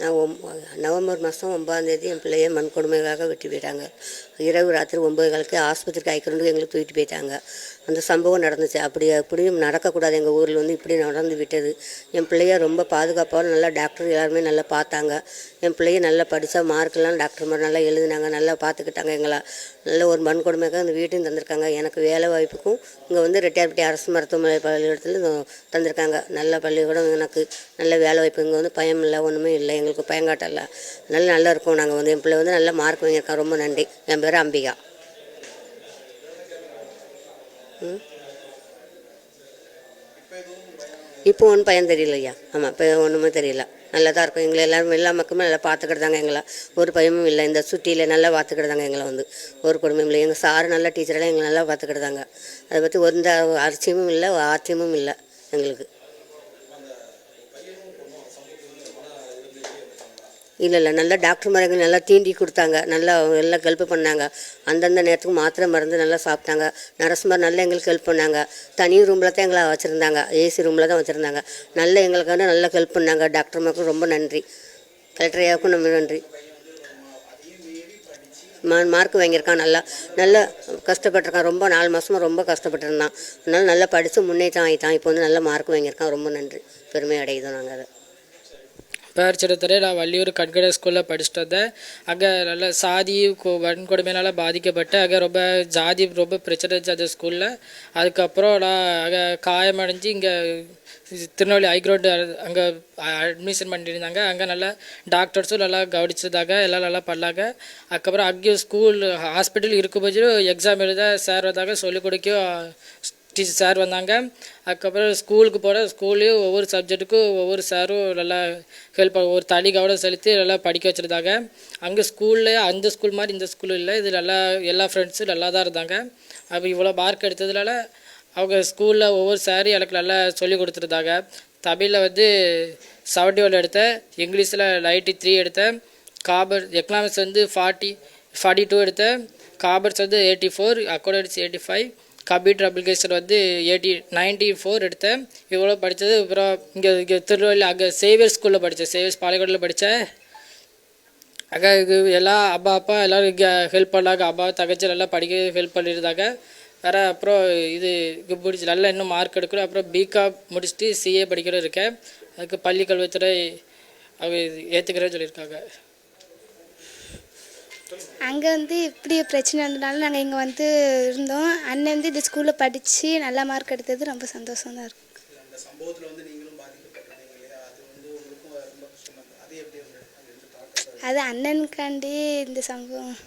நான் ஒம் நவம்பர் மாதம் ஒம்பதாந்தேதி என் பிள்ளைய மண் கொடுமைக்காக வெட்டி போயிட்டாங்க. இரவு ராத்திரி ஒம்பது காலுக்கு ஆஸ்பத்திரிக்கு அழைக்கணுன்னு எங்களுக்கு தூக்கிட்டு போயிட்டாங்க. அந்த சம்பவம் நடந்துச்சு. அப்படி அப்படியும் நடக்கக்கூடாது. எங்கள் ஊரில் வந்து இப்படி நடந்து விட்டது. என் பிள்ளைய ரொம்ப பாதுகாப்பாக நல்லா டாக்டர் எல்லாருமே நல்லா பார்த்தாங்க. என் பிள்ளைய நல்லா படித்தா மார்க்கெல்லாம் டாக்டர் மாதிரி நல்லா எழுதினாங்க. நல்லா பார்த்துக்கிட்டாங்க எங்களை. நல்ல ஒரு மண் கொடுமைக்காக அந்த வீட்டையும் தந்திருக்காங்க. எனக்கு வேலை வாய்ப்புக்கும் இங்கே வந்து ரெட்டியார்பட்டி அரசு மருத்துவமனை பள்ளிக்கூடத்தில் தந்திருக்காங்க. நல்ல பள்ளிக்கூடம் எனக்கு. நல்ல வேலை வாய்ப்பு. இங்கே வந்து பயம் இல்லை ஒன்றுமே இல்லை எங்களுக்கு பயங்காட்டம் இல்லை நல்ல நல்லா இருக்கும் நாங்கள் வந்து என் பிள்ளை வந்து நல்ல மார்க் வாங்கியிருக்கோம் ரொம்ப நன்றி. என் பேர் அம்பிகா. ம்? இப்போ ஒன்றும் பையன் தெரியலையா? ஆமாம் இப்போ ஒன்றுமே தெரியல. நல்லா தான் இருக்கும். எங்களை எல்லாரும் எல்லா மக்களுமே நல்லா பார்த்துக்கிட்டாங்க எங்களை. ஒரு பயமும் இல்லை. இந்த சுட்டியில் நல்லா பார்த்துக்கிட்டாங்க எங்களை வந்து. ஒரு குடும்பம் இல்லை. எங்கள் சார் நல்ல டீச்சரெல்லாம் எங்களை நல்லா பார்த்துக்கிட்டாங்க அதை பற்றி எந்த அலட்சியமும் இல்லை ஆச்சரியமும் இல்லை எங்களுக்கு. இல்லை இல்லை நல்லா டாக்டர் மருந்துகள் நல்லா தீண்டி கொடுத்தாங்க. நல்லா எல்லாம் ஹெல்ப் பண்ணாங்க. அந்தந்த நேரத்துக்கு மாத்திரை மருந்து நல்லா சாப்பிட்டாங்க. நரசுமார் நல்லா எங்களுக்கு ஹெல்ப் பண்ணாங்க. தனி ரூமில் தான் எங்களை வச்சுருந்தாங்க. ஏசி ரூமில் தான் வச்சுருந்தாங்க. நல்லா எங்களுக்கான நல்லா ஹெல்ப் பண்ணாங்க. டாக்டர் மக்களும் ரொம்ப நன்றி. கலெக்டர் ஐயாவுக்கும் ரொம்ப நன்றி. மா மார்க் வாங்கியிருக்கான் நல்லா. நல்லா கஷ்டப்பட்டிருக்கான். ரொம்ப நாலு மாதமாக ரொம்ப கஷ்டப்பட்டிருந்தான். அதனால் நல்லா படித்து முன்னேற்றம் ஆகிட்டான் இப்போ வந்து நல்லா மார்க் வாங்கியிருக்கான். ரொம்ப நன்றி. பெருமை அடையுதோம் நாங்கள் அதை. பேர் சிறுத்தரை நான் வள்ளியூர் கண்கட ஸ்கூலில் படிச்சுட்டு வந்தேன். அங்கே நல்ல சாதி வன்கொடுமையினால் பாதிக்கப்பட்டு அங்கே ரொம்ப ஜாதி ரொம்ப பிரச்சனை இருந்துச்சு அந்த ஸ்கூலில் அதுக்கப்புறம் நான் அங்கே காயமடைஞ்சு இங்கே திருநெல்வேலி ஹைக்ரௌண்டு அங்கே அட்மிஷன் பண்ணியிருந்தாங்க அங்கே நல்லா டாக்டர்ஸும் நல்லா கவனிச்சிருந்தாங்க எல்லாம் நல்லா பண்ணாங்க. அதுக்கப்புறம் அங்கேயும் ஸ்கூல் ஹாஸ்பிட்டல் இருக்கும்போது எக்ஸாம் எழுத சார் வந்தாங்க சொல்லிக் கொடுக்க டீச்சர் சார் வந்தாங்க. அதுக்கப்புறம் ஸ்கூலுக்கு போகிற ஸ்கூல்லையும் ஒவ்வொரு சப்ஜெக்ட்டுக்கும் ஒவ்வொரு சாரும் நல்லா ஹெல்ப் ஒரு தனி கவனம் செலுத்தி நல்லா படிக்க வச்சுருந்தாங்க. அங்கே ஸ்கூலில் அந்த ஸ்கூல் மாதிரி இந்த ஸ்கூல் இல்லை. இது நல்லா எல்லா ஃப்ரெண்ட்ஸும் நல்லா தான் இருந்தாங்க. அப்போ இவ்வளோ மார்க் எடுத்ததுனால அவங்க ஸ்கூலில் ஒவ்வொரு சாரும் எனக்கு நல்லா சொல்லி கொடுத்துருந்தாங்க. தமிழில் வந்து செவன்ட்டி ஒன் எடுத்தேன். இங்கிலீஷில் நைன்ட்டி த்ரீ எடுத்தேன். காபர் எக்கனாமிக்ஸ் வந்து ஃபார்ட்டி ஃபார்ட்டி டூ எடுத்தேன். காமர்ஸ் வந்து eighty four accountancy eighty five computer application வந்து எயிட்டி நைன்ட்டி ஃபோர் எடுத்தேன். இவ்வளோ படித்தது அப்புறம் இங்கே இங்கே திருநெல்வேலி அங்கே சேவியர் ஸ்கூலில் படித்தேன் சேவியர்ஸ் பாலக்கோட்டில் படித்தேன் அங்கே எல்லாம் அப்பா அப்பா எல்லோரும் இங்கே ஹெல்ப் பண்ணாங்க. அப்பா தங்கச்சி நல்லா படிக்க ஹெல்ப் பண்ணியிருந்தாங்க. வேறு அப்புறம் இது இது முடிச்சு நல்லா இன்னும் மார்க் எடுக்கணும். அப்புறம் பிகாம் முடிச்சுட்டு சிஏ படிக்கணும் இருக்கேன். அதுக்கு பள்ளி கல்வித்துறை அவங்க ஏற்றுக்கிறேன்னு சொல்லியிருக்காங்க. அங்கே வந்து இப்படி பிரச்சனை இருந்தனால நாங்கள் இங்கே வந்து இருந்தோம். அண்ணன் வந்து இந்த ஸ்கூலில் படித்து நல்ல மார்க் எடுத்தது ரொம்ப சந்தோஷம் தான் இருக்கும் அது அண்ணனுக்காண்டி இந்த சம்பவம்.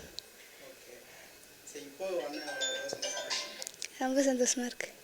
ரொம்ப சந்தோஷமாக இருக்குது